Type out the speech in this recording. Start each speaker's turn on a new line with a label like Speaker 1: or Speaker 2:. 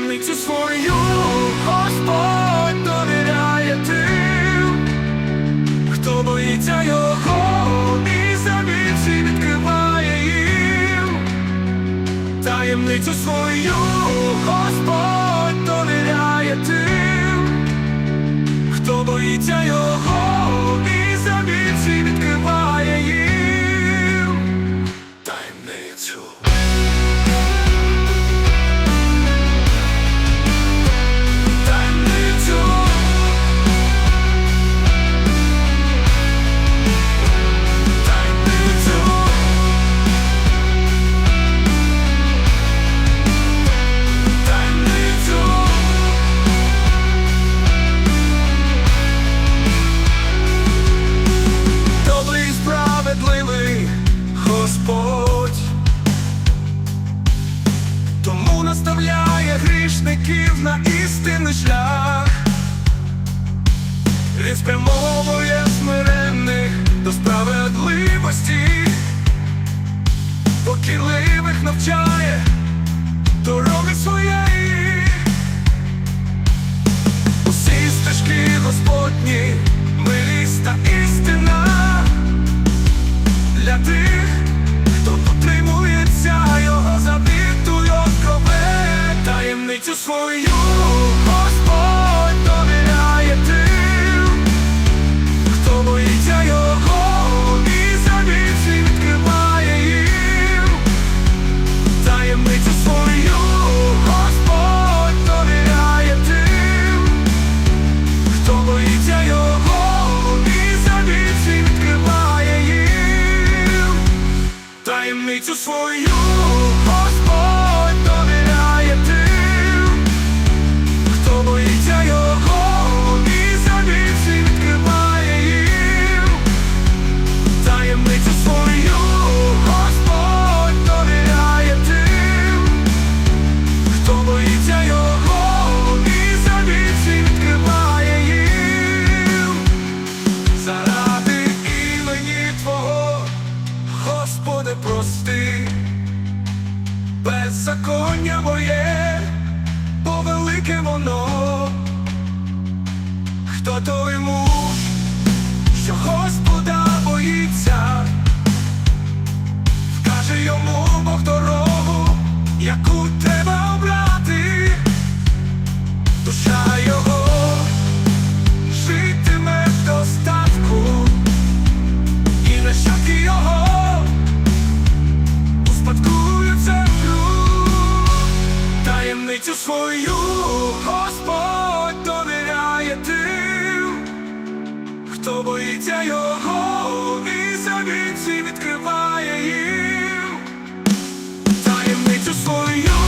Speaker 1: таємницю свою Господь довіряє тим, хто боїться його і завіці відкриває їм. Таємницю свою Господь довіряє тим, хто боїться його і на істинний шлях, Він спрямовує смиренних до справедливості, покірливих навчає дороги своєї. Таємницю свою прости, беззаконня моє, бо велике воно, хто той муж, що Господа боїться, вкаже йому таємницю свою Господь довіряє тим, хто боїться його і завіці відкриває їм. Таємницю свою